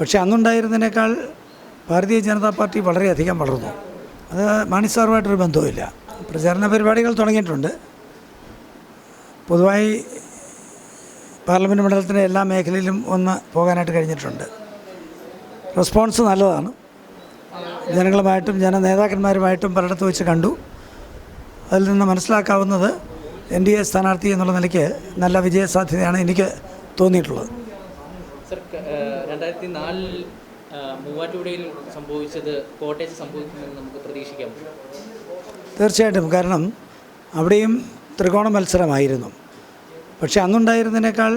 പക്ഷേ അന്നുണ്ടായിരുന്നതിനേക്കാൾ ഭാരതീയ ജനതാ പാർട്ടി വളരെയധികം വളർന്നു. അത് മാണി സാറുമായിട്ടൊരു ബന്ധവുമില്ല. പ്രചാരണ പരിപാടികൾ തുടങ്ങിയിട്ടുണ്ട്. പൊതുവായി പാർലമെന്റ് മണ്ഡലത്തിന്റെ എല്ലാ മേഖലയിലും ഒന്ന് പോകാനായിട്ട് കഴിഞ്ഞിട്ടുണ്ട്. റെസ്പോൺസ് നല്ലതാണ്. ജനങ്ങളുമായിട്ടും ജന നേതാക്കന്മാരുമായിട്ടും പലയിടത്ത് വെച്ച് കണ്ടു. അതിൽ നിന്ന് മനസ്സിലാക്കാവുന്നത് എൻ ഡി എ സ്ഥാനാർത്ഥി എന്നുള്ള നിലയ്ക്ക് നല്ല വിജയസാധ്യതയാണ് എനിക്ക് തോന്നിയിട്ടുള്ളത്. രണ്ടായിരത്തി നാലിൽ മൂവാറ്റുപുഴയിൽ സംഭവിച്ചത് കോട്ടയത്ത് സംഭവിക്കുമെന്ന് നമുക്ക് പ്രതീക്ഷിക്കാം. തീർച്ചയായിട്ടും. കാരണം അവിടെയും ത്രികോണ മത്സരമായിരുന്നു. പക്ഷെ അന്നുണ്ടായിരുന്നതിനേക്കാൾ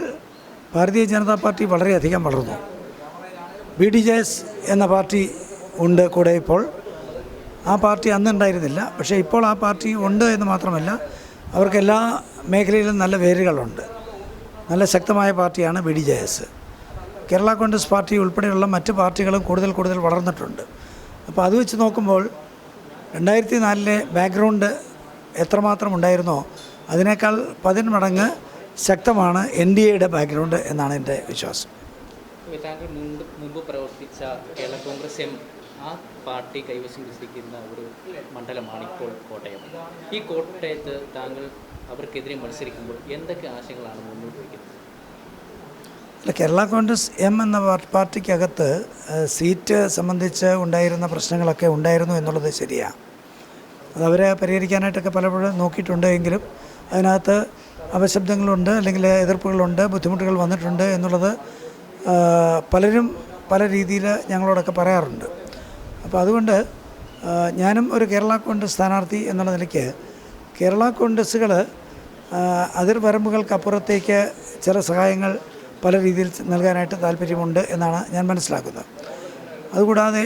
ഭാരതീയ ജനതാ പാർട്ടി വളരെയധികം വളർന്നു. ബി ഡി ജെ എസ് എന്ന പാർട്ടി ഉണ്ട് കൂടെ ഇപ്പോൾ. ആ പാർട്ടി അന്നുണ്ടായിരുന്നില്ല. പക്ഷേ ഇപ്പോൾ ആ പാർട്ടി ഉണ്ട് എന്ന് മാത്രമല്ല അവർക്ക് എല്ലാ മേഖലയിലും നല്ല വേരുകളുണ്ട്. നല്ല ശക്തമായ പാർട്ടിയാണ് B D J S. Kerala Congress party ഉൾപ്പെടെയുള്ള മറ്റ് പാർട്ടികളും കൂടുതൽ കൂടുതൽ വളർന്നിട്ടുണ്ട്. അപ്പോൾ അത് വെച്ച് നോക്കുമ്പോൾ രണ്ടായിരത്തി നാലിലെ ബാക്ക്ഗ്രൗണ്ട് എത്രമാത്രം ഉണ്ടായിരുന്നോ അതിനേക്കാൾ പതിന് മടങ്ങ് ശക്തമാണ് എൻ ഡി എയുടെ ബാക്ക്ഗ്രൗണ്ട് എന്നാണ് എന്റെ വിശ്വാസം. മുമ്പ് പ്രവർത്തിച്ച കേരള കോൺഗ്രസ് എം ആ പാർട്ടി കൈവശം വെച്ചിരിക്കുന്ന ഒരു മണ്ഡലമാണ് ഇപ്പോൾ കോട്ടയം. ഈ കോട്ടയത്ത് താങ്കൾ അവർക്കെതിരെ മത്സരിക്കുമ്പോൾ എന്തൊക്കെ ആശയങ്ങളാണ് മുന്നോട്ട് വയ്ക്കുന്നത്? അല്ല കേരള കോൺഗ്രസ് എം എന്ന പാർ- പാർട്ടിക്കകത്ത് സീറ്റ് സംബന്ധിച്ച് ഉണ്ടായിരുന്ന പ്രശ്നങ്ങളൊക്കെ ഉണ്ടായിരുന്നു എന്നുള്ളത് ശരിയാണ് അതവരെ പരിഹരിക്കാനായിട്ടൊക്കെ പലപ്പോഴും നോക്കിയിട്ടുണ്ട് എങ്കിലും അതിനകത്ത് അപശബ്ദങ്ങളുണ്ട് അല്ലെങ്കിൽ എതിർപ്പുകളുണ്ട് ബുദ്ധിമുട്ടുകൾ വന്നിട്ടുണ്ട് എന്നുള്ളത് പലരും പല രീതിയിൽ ഞങ്ങളോടൊക്കെ പറയാറുണ്ട്. അപ്പോൾ അതുകൊണ്ട് ഞാനും ഒരു കേരള കോൺഗ്രസ് സ്ഥാനാർത്ഥി എന്നുള്ള നിലയ്ക്ക് കേരള കോൺഗ്രസ്സുകൾ അതിർവരമ്പുകൾക്കപ്പുറത്തേക്ക് ചില സഹായങ്ങൾ പല രീതിയിൽ നൽകാനായിട്ട് താല്പര്യമുണ്ട് എന്നാണ് ഞാൻ മനസ്സിലാക്കുന്നത്. അതുകൂടാതെ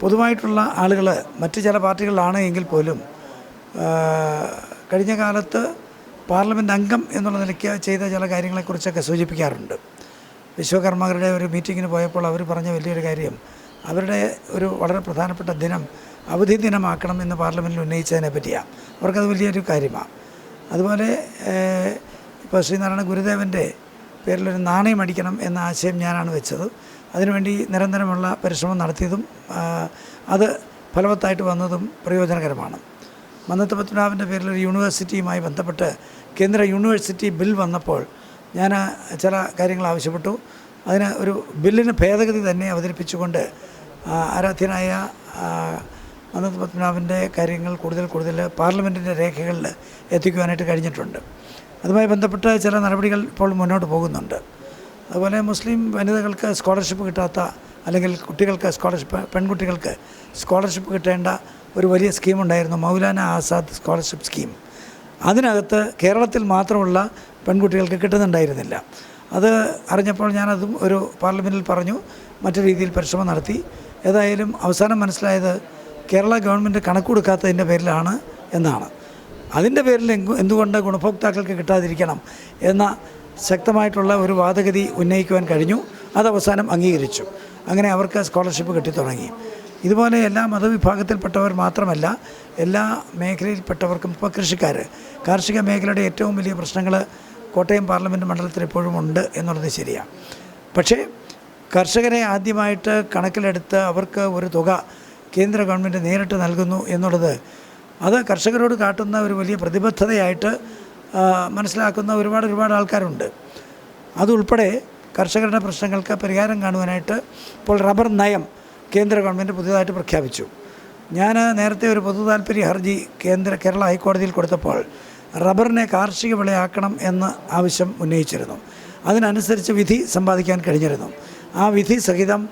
പൊതുവായിട്ടുള്ള ആളുകൾ മറ്റ് ചില പാർട്ടികളിലാണ് എങ്കിൽ പോലും കഴിഞ്ഞ കാലത്ത് പാർലമെന്റ് അംഗം എന്നുള്ള നിലയ്ക്ക് ചെയ്ത ചില കാര്യങ്ങളെക്കുറിച്ചൊക്കെ സൂചിപ്പിക്കാറുണ്ട്. വിശ്വകർമ്മകരുടെ ഒരു മീറ്റിങ്ങിന് പോയപ്പോൾ അവർ പറഞ്ഞ വലിയൊരു കാര്യം അവരുടെ ഒരു വളരെ പ്രധാനപ്പെട്ട ദിനം അവധി ദിനമാക്കണം എന്ന് പാർലമെന്റിൽ ഉന്നയിച്ചതിനെ പറ്റിയാണ് അവർക്കത് വലിയൊരു കാര്യമാണ് അതുപോലെ ഇപ്പോൾ ശ്രീനാരായണ ഗുരുദേവന്റെ പേരിലൊരു നാണയം അടിക്കണം എന്ന ആശയം ഞാനാണ് വെച്ചത്. അതിനുവേണ്ടി നിരന്തരമുള്ള പരിശ്രമം നടത്തിയതും അത് ഫലവത്തായിട്ട് വന്നതും പ്രയോജനകരമാണ്. മന്നത്ത് പത്മനാഭന്റെ പേരിൽ ഒരു യൂണിവേഴ്സിറ്റിയുമായി ബന്ധപ്പെട്ട് കേന്ദ്ര യൂണിവേഴ്സിറ്റി ബിൽ വന്നപ്പോൾ ഞാൻ ചില കാര്യങ്ങൾ ആവശ്യപ്പെട്ടു. അതിന് ഒരു ബില്ലിന് ഭേദഗതി തന്നെ അവതരിപ്പിച്ചുകൊണ്ട് ആരാധ്യനായ മന്നത്ത് പത്മനാഭന്റെ കാര്യങ്ങൾ കൂടുതൽ കൂടുതൽ പാർലമെന്റിന്റെ രേഖകളിൽ എത്തിക്കുവാനായിട്ട് കഴിഞ്ഞിട്ടുണ്ട്. അതുമായി ബന്ധപ്പെട്ട ചില നടപടികൾ ഇപ്പോൾ മുന്നോട്ട് പോകുന്നുണ്ട്. അതുപോലെ മുസ്ലിം വനിതകൾക്ക് സ്കോളർഷിപ്പ് കിട്ടാത്ത അല്ലെങ്കിൽ കുട്ടികൾക്ക് സ്കോളർഷിപ്പ് പെൺകുട്ടികൾക്ക് സ്കോളർഷിപ്പ് കിട്ടേണ്ട ഒരു വലിയ സ്കീമുണ്ടായിരുന്നു മൗലാന ആസാദ് സ്കോളർഷിപ്പ് സ്കീം അതിനകത്ത് കേരളത്തിൽ മാത്രമുള്ള പെൺകുട്ടികൾക്ക് കിട്ടുന്നുണ്ടായിരുന്നില്ല. അത് അറിഞ്ഞപ്പോൾ ഞാനതും ഒരു പാർലമെന്റിൽ പറഞ്ഞു മറ്റു രീതിയിൽ പരിശ്രമം നടത്തി. ഏതായാലും അവസാനം മനസ്സിലായത് കേരള ഗവൺമെന്റ് കണക്ക് കൊടുക്കാത്തതിന്റെ പേരിലാണ് എന്നാണ്. അതിന്റെ പേരിൽ എന്തുകൊണ്ട് ഗുണഭോക്താക്കൾക്ക് കിട്ടാതിരിക്കണം എന്ന ശക്തമായിട്ടുള്ള ഒരു വാദഗതി ഉന്നയിക്കുവാൻ കഴിഞ്ഞു. അത് അവസാനം അംഗീകരിച്ചു. അങ്ങനെ അവർക്ക് സ്കോളർഷിപ്പ് കിട്ടിത്തുടങ്ങി. ഇതുപോലെ എല്ലാ മതവിഭാഗത്തിൽപ്പെട്ടവർ മാത്രമല്ല എല്ലാ മേഖലയിൽപ്പെട്ടവർക്കും ഇപ്പോൾ കൃഷിക്കാർ. കാർഷിക മേഖലയുടെ ഏറ്റവും വലിയ പ്രശ്നങ്ങൾ കോട്ടയം പാർലമെന്റ് മണ്ഡലത്തിൽ എപ്പോഴും ഉണ്ട് എന്നുള്ളത് ശരിയാണ് പക്ഷേ കർഷകരെ ആദ്യമായിട്ട് കണക്കിലെടുത്ത് അവർക്ക് ഒരു തുക കേന്ദ്ര ഗവൺമെന്റ് നേരിട്ട് നൽകുന്നു എന്നുള്ളത് അത് കർഷകരോട് കാട്ടുന്ന ഒരു വലിയ പ്രതിബദ്ധതയായിട്ട് മനസ്സിലാക്കുന്ന ഒരുപാട് ഒരുപാട് ആൾക്കാരുണ്ട്. അതുൾപ്പെടെ കർഷകരുടെ പ്രശ്നങ്ങൾക്ക് പരിഹാരം കാണുവാനായിട്ട് ഇപ്പോൾ റബ്ബർ നയം കേന്ദ്ര ഗവൺമെന്റ് പുതിയതായിട്ട് പ്രഖ്യാപിച്ചു. ഞാൻ നേരത്തെ ഒരു പൊതു താല്പര്യ ഹർജി കേന്ദ്ര കേരള ഹൈക്കോടതിയിൽ കൊടുത്തപ്പോൾ റബ്ബറിനെ കാർഷിക വിളയാക്കണം എന്ന ആവശ്യം ഉന്നയിച്ചിരുന്നു. അതിനനുസരിച്ച് വിധി സമ്പാദിക്കാൻ കഴിഞ്ഞിരുന്നു. ആ വിധി സഹിതം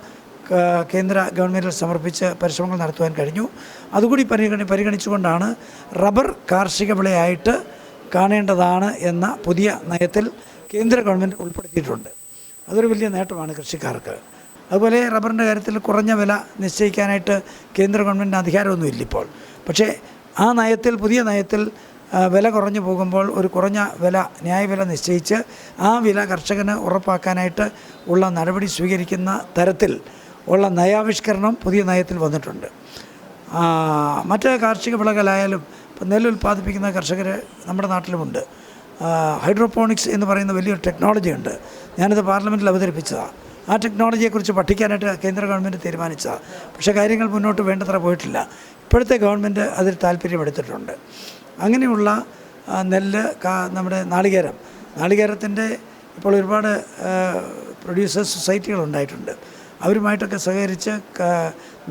കേന്ദ്ര ഗവൺമെന്റിൽ സമർപ്പിച്ച് പരിശ്രമങ്ങൾ നടത്തുവാൻ കഴിഞ്ഞു. അതുകൂടി പരിഗണി പരിഗണിച്ചുകൊണ്ടാണ് റബ്ബർ കാർഷിക വിളയായിട്ട് കാണേണ്ടതാണ് എന്ന പുതിയ നയത്തിൽ കേന്ദ്ര ഗവൺമെന്റ് ഉൾപ്പെടുത്തിയിട്ടുണ്ട്. അതൊരു വലിയ നേട്ടമാണ് കൃഷിക്കാർക്ക്. അതുപോലെ റബ്ബറിന്റെ കാര്യത്തിൽ കുറഞ്ഞ വില നിശ്ചയിക്കാനായിട്ട് കേന്ദ്ര ഗവൺമെന്റിന് അധികാരമൊന്നുമില്ല ഇപ്പോൾ പക്ഷേ ആ നയത്തിൽ പുതിയ നയത്തിൽ വില കുറഞ്ഞു പോകുമ്പോൾ ഒരു കുറഞ്ഞ വില ന്യായവില നിശ്ചയിച്ച് ആ വില കർഷകന് ഉറപ്പാക്കാനായിട്ട് ഉള്ള നടപടി സ്വീകരിക്കുന്ന തരത്തിൽ ഉള്ള നയാവിഷ്കരണം പുതിയ നയത്തിൽ വന്നിട്ടുണ്ട്. മറ്റ് കാർഷിക വിളകളായാലും ഇപ്പം നെല്ല് ഉൽപ്പാദിപ്പിക്കുന്ന കർഷകർ നമ്മുടെ നാട്ടിലുമുണ്ട്. ഹൈഡ്രോപോണിക്സ് എന്ന് പറയുന്ന വലിയൊരു ടെക്നോളജി ഉണ്ട്. ഞാനിത് പാർലമെന്റിൽ അവതരിപ്പിച്ചതാണ് ആ ടെക്നോളജിയെക്കുറിച്ച് പഠിക്കാനായിട്ട് കേന്ദ്ര ഗവൺമെന്റ് തീരുമാനിച്ചതാണ് പക്ഷേ കാര്യങ്ങൾ മുന്നോട്ട് വേണ്ടത്ര പോയിട്ടില്ല. ഇപ്പോഴത്തെ ഗവൺമെന്റ് അതിൽ താല്പര്യമെടുത്തിട്ടുണ്ട്. അങ്ങനെയുള്ള നെല്ല് നമ്മുടെ നാളികേരം. നാളികേരത്തിന്റെ ഇപ്പോൾ ഒരുപാട് പ്രൊഡ്യൂസേഴ്സ് സൊസൈറ്റികൾ ഉണ്ടായിട്ടുണ്ട്. അവരുമായിട്ടൊക്കെ സഹകരിച്ച്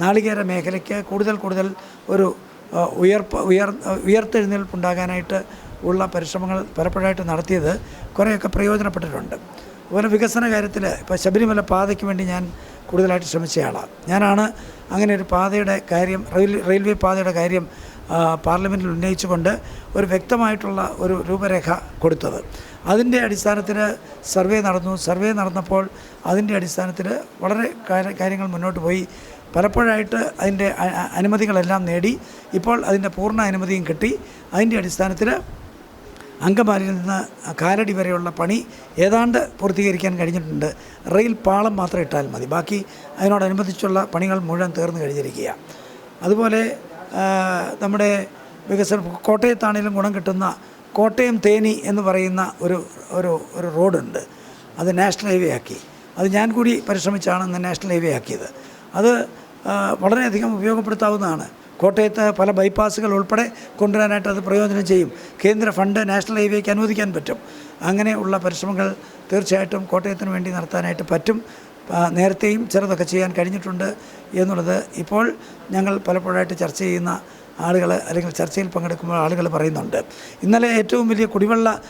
നാളികേര മേഖലയ്ക്ക് കൂടുതൽ കൂടുതൽ ഒരു ഉയർപ്പ് ഉയർ ഉയർത്തെഴുന്നേൽപ്പുണ്ടാകാനായിട്ട് ഉള്ള പരിശ്രമങ്ങൾ പലപ്പോഴായിട്ട് നടത്തിയത് കുറേയൊക്കെ പ്രയോജനപ്പെട്ടിട്ടുണ്ട്. അതുപോലെ വികസന കാര്യത്തിൽ ഇപ്പോൾ ശബരിമല പാതയ്ക്ക് വേണ്ടി ഞാൻ കൂടുതലായിട്ട് ശ്രമിച്ചയാളാണ് ഞാനാണ് അങ്ങനെ ഒരു പാതയുടെ കാര്യം റെയിൽ റെയിൽവേ പാതയുടെ കാര്യം പാർലമെന്റിൽ ഉന്നയിച്ചുകൊണ്ട് ഒരു വ്യക്തമായിട്ടുള്ള ഒരു രൂപരേഖ കൊടുത്തത്. അതിന്റെ അടിസ്ഥാനത്തിൽ സർവേ നടന്നു. സർവേ നടന്നപ്പോൾ അതിന്റെ അടിസ്ഥാനത്തിൽ വളരെ കാര്യങ്ങൾ മുന്നോട്ട് പോയി. പലപ്പോഴായിട്ട് അതിന്റെ അനുമതികളെല്ലാം നേടി. ഇപ്പോൾ അതിന്റെ പൂർണ അനുമതിയും കിട്ടി. അതിന്റെ അടിസ്ഥാനത്തിൽ അങ്കമാലിയിൽ നിന്ന് കാലടി വരെയുള്ള പണി ഏതാണ്ട് പൂർത്തീകരിക്കാൻ കഴിഞ്ഞിട്ടുണ്ട്. റെയിൽ പാളം മാത്രം ഇട്ടാൽ മതി. ബാക്കി അതിനോടനുബന്ധിച്ചുള്ള പണികൾ മുഴുവൻ തീർന്നു കഴിഞ്ഞിരിക്കുക അതുപോലെ നമ്മുടെ വികസന കോട്ടയത്താണെങ്കിലും ഗുണം കിട്ടുന്ന കോട്ടയം തേനി എന്ന് പറയുന്ന ഒരു ഒരു ഒരു റോഡുണ്ട്. അത് നാഷണൽ ഹൈവേ ആക്കി. അത് ഞാൻ കൂടി പരിശ്രമിച്ചാണ് ഇന്ന് നാഷണൽ ഹൈവേ ആക്കിയത്. അത് വളരെയധികം ഉപയോഗപ്പെടുത്താവുന്നതാണ്. കോട്ടയത്ത് പല ബൈപ്പാസുകൾ ഉൾപ്പെടെ കൊണ്ടുവരാനായിട്ട് അത് പ്രയോജനം ചെയ്യും. കേന്ദ്ര ഫണ്ട് നാഷണൽ ഹൈവേക്ക് അനുവദിക്കാൻ പറ്റും. അങ്ങനെയുള്ള പരിശ്രമങ്ങൾ തീർച്ചയായിട്ടും കോട്ടയത്തിന് വേണ്ടി നടത്താനായിട്ട് പറ്റും. നേരത്തെയും ചിലതൊക്കെ ചെയ്യാൻ കഴിഞ്ഞിട്ടുണ്ട്. എന്നുള്ളത് ഇപ്പോൾ ഞങ്ങൾ പലപ്പോഴായിട്ട് ചർച്ച ചെയ്യുന്ന ആളുകൾ അല്ലെങ്കിൽ ചർച്ചയിൽ പങ്കെടുക്കുമ്പോൾ ആളുകൾ പറയുന്നുണ്ട്. ഇന്നലെ ഏറ്റവും വലിയ കുടിവെള്ള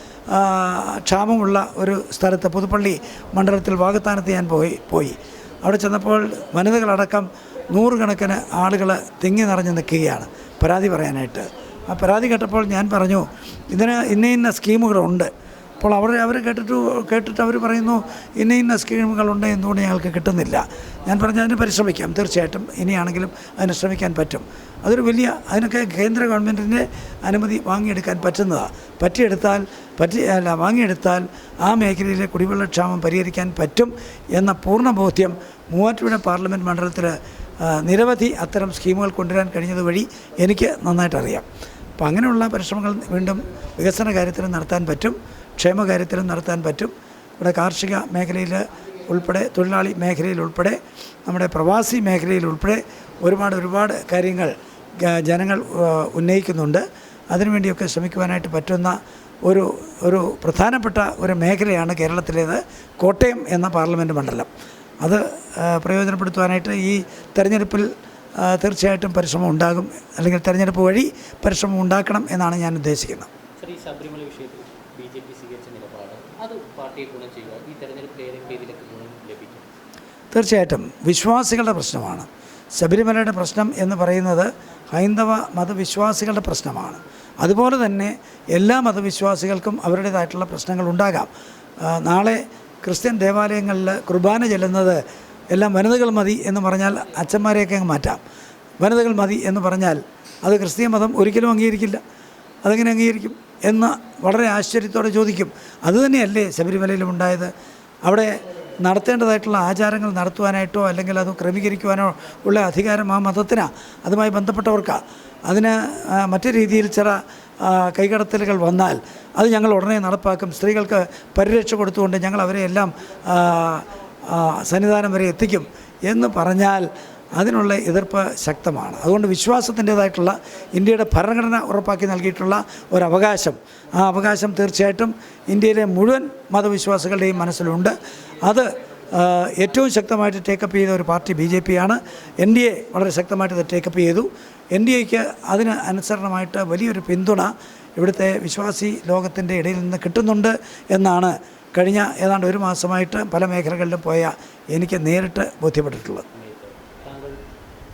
ക്ഷാമമുള്ള ഒരു സ്ഥലത്ത് പുതുപ്പള്ളി മണ്ഡലത്തിൽ വാഗത്താനത്ത് ഞാൻ പോയി പോയി. അവിടെ ചെന്നപ്പോൾ വനിതകളടക്കം നൂറുകണക്കിന് ആളുകൾ തിങ്ങി നിറഞ്ഞ് നിൽക്കുകയാണ് പരാതി പറയാനായിട്ട്. ആ പരാതി കേട്ടപ്പോൾ ഞാൻ പറഞ്ഞു ഇതിന് ഇന്ന ഇന്ന സ്കീമുകളുണ്ട്. അപ്പോൾ അവർ അവർ കേട്ടിട്ട് കേട്ടിട്ട് അവർ പറയുന്നു ഇന്ന ഇന്ന സ്കീമുകളുണ്ട് എന്തുകൊണ്ട് ഞങ്ങൾക്ക് കിട്ടുന്നില്ല. ഞാൻ പറഞ്ഞു അതിന് പരിശ്രമിക്കാം. തീർച്ചയായിട്ടും ഇനിയാണെങ്കിലും അതിന് ശ്രമിക്കാൻ പറ്റും. അതൊരു വലിയ അതിനൊക്കെ കേന്ദ്ര ഗവൺമെന്റിന്റെ അനുമതി വാങ്ങിയെടുക്കാൻ പറ്റുന്നതാണ് പറ്റിയെടുത്താൽ പറ്റി അല്ല വാങ്ങിയെടുത്താൽ ആ മേഖലയിലെ കുടിവെള്ളക്ഷാമം പരിഹരിക്കാൻ പറ്റും എന്ന പൂർണ ബോധ്യം മൂവാറ്റുപുഴ പാർലമെന്റ് മണ്ഡലത്തിൽ നിരവധി അത്തരം സ്കീമുകൾ കൊണ്ടുവരാൻ കഴിഞ്ഞത് വഴി എനിക്ക് നന്നായിട്ടറിയാം. അപ്പോൾ അങ്ങനെയുള്ള പരിശ്രമങ്ങൾ വീണ്ടും വികസന കാര്യത്തിൽ നടത്താൻ പറ്റും. ക്ഷേമ കാര്യത്തിലും നടത്താൻ പറ്റും. ഇവിടെ കാർഷിക മേഖലയിൽ ഉൾപ്പെടെ തൊഴിലാളി മേഖലയിൽ ഉൾപ്പെടെ നമ്മുടെ പ്രവാസി മേഖലയിൽ ഉൾപ്പെടെ ഒരുപാട് ഒരുപാട് കാര്യങ്ങൾ ജനങ്ങൾ ഉന്നയിക്കുന്നുണ്ട്. അതിനുവേണ്ടിയൊക്കെ ശ്രമിക്കുവാനായിട്ട് പറ്റുന്ന ഒരു ഒരു പ്രധാനപ്പെട്ട ഒരു മേഖലയാണ് കേരളത്തിലേത് കോട്ടയം എന്ന പാർലമെന്റ് മണ്ഡലം. അത് പ്രയോജനപ്പെടുത്തുവാനായിട്ട് ഈ തെരഞ്ഞെടുപ്പിൽ തീർച്ചയായിട്ടും പരിശ്രമം ഉണ്ടാകും. അല്ലെങ്കിൽ തെരഞ്ഞെടുപ്പ് വഴി പരിശ്രമം ഉണ്ടാക്കണം എന്നാണ് ഞാൻ ഉദ്ദേശിക്കുന്നത്. ശബരിമല വിഷയത്തിൽ ബി ജെ പി സ്വീകരിച്ച നിലപാട് അത് ചെയ്യുക. ഈ ലഭിക്കും. തീർച്ചയായിട്ടും. വിശ്വാസികളുടെ പ്രശ്നമാണ്. ശബരിമലയുടെ പ്രശ്നം എന്ന് പറയുന്നത് ഹൈന്ദവ മതവിശ്വാസികളുടെ പ്രശ്നമാണ്. അതുപോലെ തന്നെ എല്ലാ മതവിശ്വാസികൾക്കും അവരുടേതായിട്ടുള്ള പ്രശ്നങ്ങൾ ഉണ്ടാകാം. നാളെ ക്രിസ്ത്യൻ ദേവാലയങ്ങളിൽ കുർബാന ചെല്ലുന്നത് എല്ലാം വനിതകൾ മതി എന്ന് പറഞ്ഞാൽ അച്ഛന്മാരെയൊക്കെ അങ്ങ് മാറ്റാം. വനിതകൾ മതി എന്ന് പറഞ്ഞാൽ അത് ക്രിസ്തീയ മതം ഒരിക്കലും അംഗീകരിക്കില്ല. അതെങ്ങനെ അംഗീകരിക്കും? എന്ന് വളരെ ആശ്ചര്യത്തോടെ ചോദിക്കും. അതുതന്നെയല്ലേ ശബരിമലയിലും ഉണ്ടായത്? അവിടെ നടത്തേണ്ടതായിട്ടുള്ള ആചാരങ്ങൾ നടത്തുവാനായിട്ടോ അല്ലെങ്കിൽ അത് ക്രമീകരിക്കുവാനോ ഉള്ള അധികാരം ആ മതത്തിനാണ് അതുമായി ബന്ധപ്പെട്ടവർക്കാണ് അതിന് മറ്റു രീതിയിൽ ചില കൈകടത്തലുകൾ വന്നാൽ അത് ഞങ്ങൾ ഉടനെ നടപ്പാക്കും. സ്ത്രീകൾക്ക് പരിരക്ഷ കൊടുത്തുകൊണ്ട് ഞങ്ങൾ അവരെ എല്ലാം സന്നിധാനം വരെ എത്തിക്കും എന്ന് പറഞ്ഞാൽ അതിനുള്ള എതിർപ്പ് ശക്തമാണ്. അതുകൊണ്ട് വിശ്വാസത്തിന്റേതായിട്ടുള്ള ഇന്ത്യയുടെ ഭരണഘടന ഉറപ്പാക്കി നൽകിയിട്ടുള്ള ഒരവകാശം. ആ അവകാശം തീർച്ചയായിട്ടും ഇന്ത്യയിലെ മുഴുവൻ മതവിശ്വാസികളുടെയും മനസ്സിലുണ്ട്. അത് ഏറ്റവും ശക്തമായിട്ട് ടേക്കപ്പ് ചെയ്ത ഒരു പാർട്ടി ബി ജെ പി ആണ്. എൻ ഡി എ വളരെ ശക്തമായിട്ട് ടേക്കപ്പ് ചെയ്തു. എൻ ഡി എക്ക് അതിന് അനുസരണമായിട്ട് വലിയൊരു പിന്തുണ ഇവിടുത്തെ വിശ്വാസി ലോകത്തിന്റെ ഇടയിൽ നിന്ന് കിട്ടുന്നുണ്ട് എന്നാണ് കഴിഞ്ഞ ഏതാണ്ട് ഒരു മാസമായിട്ട് പല മേഖലകളിലും പോയ എനിക്ക് നേരിട്ട് ബോധ്യപ്പെട്ടിട്ടുള്ളത്.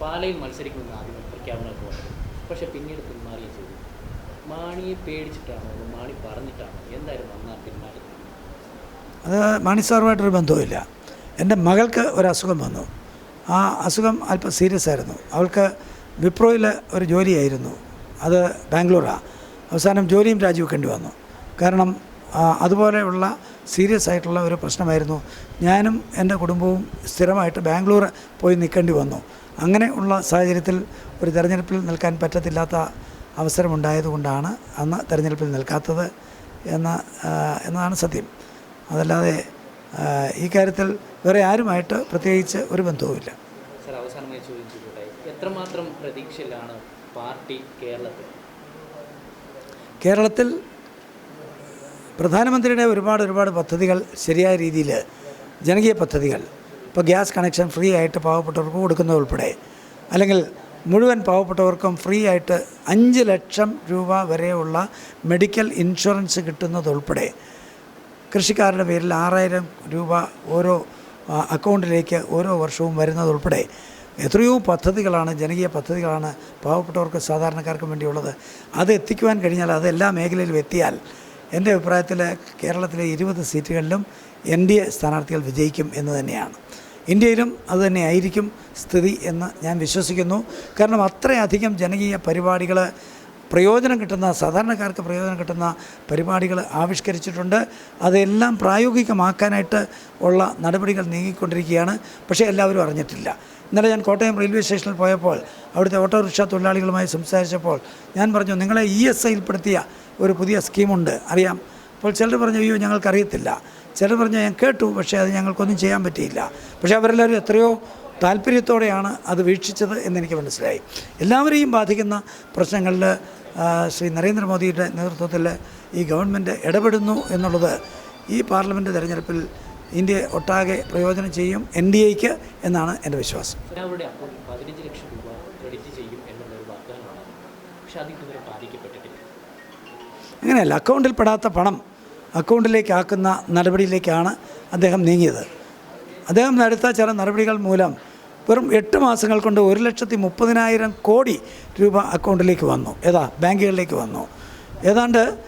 പാലയിൽ മത്സരിക്കുമെന്ന് ആദ്യം പ്രഖ്യാപനമൊക്കെ വന്നത് പക്ഷേ പിന്നീട് പിന്മാറിയും ചെയ്തു മാണിയെ പേടിച്ചിട്ടാണോ മാണി പറഞ്ഞിട്ടാണോ? എന്തായിരുന്നു അന്ന് ആ പിന്മാറ്റം? അത് മാണി സാറുമായിട്ടൊരു ബന്ധവുമില്ല. എന്റെ മകൾക്ക് ഒരു അസുഖം വന്നു. ആ അസുഖം അല്പം സീരിയസ് ആയിരുന്നു. അവൾക്ക് വിപ്രോയിൽ ഒരു ജോലിയായിരുന്നു. അത് ബാംഗ്ലൂരാണ് അവസാനം ജോലിയും രാജിവെക്കേണ്ടി വന്നു. കാരണം അതുപോലെയുള്ള സീരിയസ് ആയിട്ടുള്ള ഒരു പ്രശ്നമായിരുന്നു. ഞാനും എന്റെ കുടുംബവും സ്ഥിരമായിട്ട് ബാംഗ്ലൂർ പോയി നിൽക്കേണ്ടി വന്നു. അങ്ങനെ ഉള്ള സാഹചര്യത്തിൽ ഒരു തെരഞ്ഞെടുപ്പിൽ നിൽക്കാൻ പറ്റത്തില്ലാത്ത അവസരമുണ്ടായതുകൊണ്ടാണ് അന്ന് തെരഞ്ഞെടുപ്പിൽ നിൽക്കാത്തത് എന്ന എന്നതാണ് സത്യം. അതല്ലാതെ ഈ കാര്യത്തിൽ വേറെ ആരുമായിട്ട് പ്രത്യേകിച്ച് ഒരു ബന്ധവുമില്ല. സർ അവസാനമായി ചോദ്യം എത്രമാത്രം പ്രതീക്ഷയിലാണ് പാർട്ടി കേരളത്തിൽ? കേരളത്തിൽ പ്രധാനമന്ത്രിയുടെ ഒരുപാട് ഒരുപാട് പദ്ധതികൾ ശരിയായ രീതിയിൽ ജനകീയ പദ്ധതികൾ ഇപ്പോൾ ഗ്യാസ് കണക്ഷൻ ഫ്രീ ആയിട്ട് പാവപ്പെട്ടവർക്ക് കൊടുക്കുന്നത് ഉൾപ്പെടെ അല്ലെങ്കിൽ മുഴുവൻ പാവപ്പെട്ടവർക്കും ഫ്രീ ആയിട്ട് അഞ്ച് ലക്ഷം രൂപ വരെയുള്ള മെഡിക്കൽ ഇൻഷുറൻസ് കിട്ടുന്നതുൾപ്പെടെ കൃഷിക്കാരുടെ പേരിൽ ആറായിരം രൂപ ഓരോ അക്കൗണ്ടിലേക്ക് ഓരോ വർഷവും വരുന്നതുൾപ്പെടെ എത്രയോ പദ്ധതികളാണ് ജനകീയ പദ്ധതികളാണ് പാവപ്പെട്ടവർക്ക് സാധാരണക്കാർക്കും വേണ്ടിയുള്ളത്. അത് എത്തിക്കുവാൻ കഴിഞ്ഞാൽ അത് എല്ലാ മേഖലയിലും എത്തിയാൽ എന്റെ അഭിപ്രായത്തിൽ കേരളത്തിലെ ഇരുപത് സീറ്റുകളിലും എൻ ഡി എ സ്ഥാനാർത്ഥികൾ വിജയിക്കും എന്ന് തന്നെയാണ്. ഇന്ത്യയിലും അതുതന്നെ ആയിരിക്കും സ്ഥിതി എന്ന് ഞാൻ വിശ്വസിക്കുന്നു. കാരണം അത്രയധികം ജനകീയ പരിപാടികൾ പ്രയോജനം കിട്ടുന്ന സാധാരണക്കാർക്ക് പ്രയോജനം കിട്ടുന്ന പരിപാടികൾ ആവിഷ്കരിച്ചിട്ടുണ്ട്. അതെല്ലാം പ്രായോഗികമാക്കാനായിട്ട് ഉള്ള നടപടികൾ നീങ്ങിക്കൊണ്ടിരിക്കുകയാണ്. പക്ഷേ എല്ലാവരും അറിഞ്ഞിട്ടില്ല. ഇന്നലെ ഞാൻ കോട്ടയം റെയിൽവേ സ്റ്റേഷനിൽ പോയപ്പോൾ അവിടുത്തെ ഓട്ടോറിക്ഷ തൊഴിലാളികളുമായി സംസാരിച്ചപ്പോൾ ഞാൻ പറഞ്ഞു നിങ്ങളെ ഇ എസ് ഐയിൽപ്പെടുത്തിയ ഒരു പുതിയ സ്കീമുണ്ട് അറിയാം? അപ്പോൾ ചിലർ പറഞ്ഞു അയ്യോ ഞങ്ങൾക്കറിയത്തില്ല. ചിലർ പറഞ്ഞു ഞാൻ കേട്ടു പക്ഷേ അത് ഞങ്ങൾക്കൊന്നും ചെയ്യാൻ പറ്റിയില്ല. പക്ഷേ അവരെല്ലാവരും എത്രയോ താല്പര്യത്തോടെയാണ് അത് വീക്ഷിച്ചത് എന്നെനിക്ക് മനസ്സിലായി. എല്ലാവരെയും ബാധിക്കുന്ന പ്രശ്നങ്ങളിൽ ശ്രീ നരേന്ദ്രമോദിയുടെ നേതൃത്വത്തിൽ ഈ ഗവൺമെന്റ് ഇടപെടുന്നു എന്നുള്ളത് ഈ പാർലമെന്റ് തെരഞ്ഞെടുപ്പിൽ ഇന്ത്യ ഒട്ടാകെ പ്രയോജനം ചെയ്യും എൻ ഡി എക്ക് എന്നാണ് എന്റെ വിശ്വാസം. അങ്ങനെയല്ല അക്കൗണ്ടിൽ പെടാത്ത പണം അക്കൗണ്ടിലേക്കാക്കുന്ന നടപടിയിലേക്കാണ് അദ്ദേഹം നീങ്ങിയത്. അദ്ദേഹം നടത്ത ചില നടപടികൾ മൂലം വെറും എട്ട് മാസങ്ങൾ കൊണ്ട് ഒരു ലക്ഷത്തി മുപ്പതിനായിരം കോടി രൂപ അക്കൗണ്ടിലേക്ക് വന്നു. ഏതാ? ബാങ്കുകളിലേക്ക് വന്നു. ഏതാണ്ട്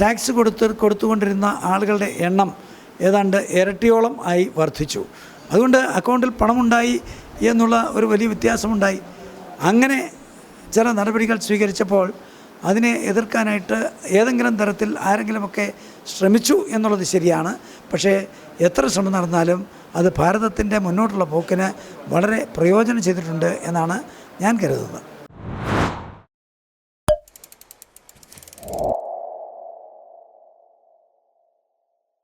ടാക്സ് കൊടുത്ത് കൊടുത്തുകൊണ്ടിരുന്ന ആളുകളുടെ എണ്ണം ഏതാണ്ട് ഇരട്ടിയോളം ആയി വർദ്ധിച്ചു. അതുകൊണ്ട് അക്കൗണ്ടിൽ പണമുണ്ടായി എന്നുള്ള ഒരു വലിയ വ്യത്യാസമുണ്ടായി. അങ്ങനെ ചില നടപടികൾ സ്വീകരിച്ചപ്പോൾ അതിനെ എതിർക്കാനായിട്ട് ഏതെങ്കിലും തരത്തിൽ ആരെങ്കിലുമൊക്കെ ശ്രമിച്ചു എന്നുള്ളത് ശരിയാണ്. പക്ഷേ എത്ര ശ്രമം നടന്നാലും അത് ഭാരതത്തിന്റെ മുന്നോട്ടുള്ള പോക്കിന് വളരെ പ്രയോജനം ചെയ്തിട്ടുണ്ട് എന്നാണ് ഞാൻ കരുതുന്നത്.